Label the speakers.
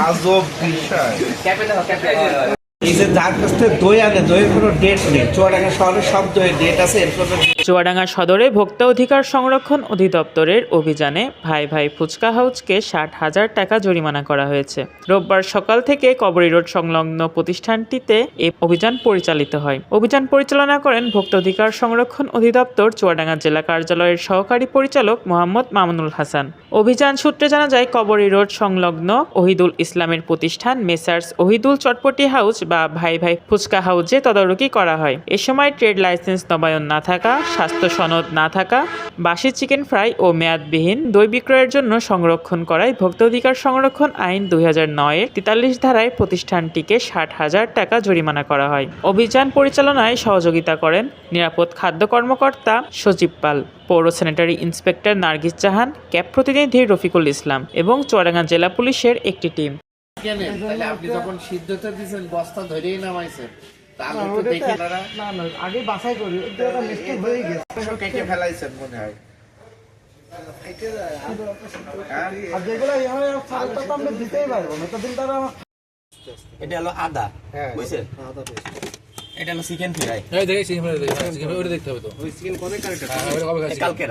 Speaker 1: আজব বিষয়। চুয়াডাঙ্গা সব আছে
Speaker 2: চুয়াডাঙ্গা সদরে ভোক্তা অধিকার সংরক্ষণ অধিদপ্তরের অভিযানে ভাই ভাই ফুচকা হাউসকে ষাট হাজার টাকা জরিমানা করা হয়েছে। রোববার সকাল থেকে কবরী রোড সংলগ্ন প্রতিষ্ঠানটিতে এ অভিযান পরিচালিত হয়। অভিযান পরিচালনা করেন ভোক্তা অধিকার সংরক্ষণ অধিদপ্তর চুয়াডাঙ্গা জেলা কার্যালয়ের সহকারী পরিচালক মোহাম্মদ মামুনুল হাসান। অভিযান সূত্রে জানা যায়, কবরী রোড সংলগ্ন ওহিদুল ইসলামের প্রতিষ্ঠান মেসার্স ওহিদুল চটপটি হাউস বা ভাই ভাই ফুচকা হাউজে তদারকি করা হয়। এ সময় ট্রেড লাইসেন্স নবায়ন না থাকা, স্বাস্থ্য সনদ না থাকা, বাসি চিকেন ফ্রাই ও মেয়াদবিহীন দই বিক্রয়ের জন্য সংরক্ষণ করায় ভোক্তা অধিকার সংরক্ষণ আইন দুই হাজার নয়ের তেতাল্লিশ ধারায় প্রতিষ্ঠানটিকে ষাট হাজার টাকা জরিমানা করা হয়। অভিযান পরিচালনায় সহযোগিতা করেন নিরাপদ খাদ্য কর্মকর্তা সজীব পাল, পৌর sanitary inspector Nargis Jahan, CAB প্রতিনিধি রফিকুল ইসলাম এবং চুয়াডাঙ্গা জেলা পুলিশের একটি টিম।
Speaker 1: কেনেন তাহলে আপনি যখন সিদ্ধতে দিয়েছেন বস্তা ধরেই নামাইছেন। তা আমি দেখি
Speaker 3: না না আগে বাছাই করি ওটা একটা মিস্টেক হয়ে গেছে।
Speaker 1: সব কেটে ফেলাইছেন মনে হয়। হ্যাঁ?
Speaker 3: আর যেগুলো ইয়ে হয় সারটা তো আমরা দিতেই পারব না ততদিন তারা
Speaker 4: এটা হলো আদা বুঝছেন? এটা হলো চিকেন ফ্রাই
Speaker 5: এই চিকেন ফ্রাই দেখতে হবে তো।
Speaker 4: কালকের।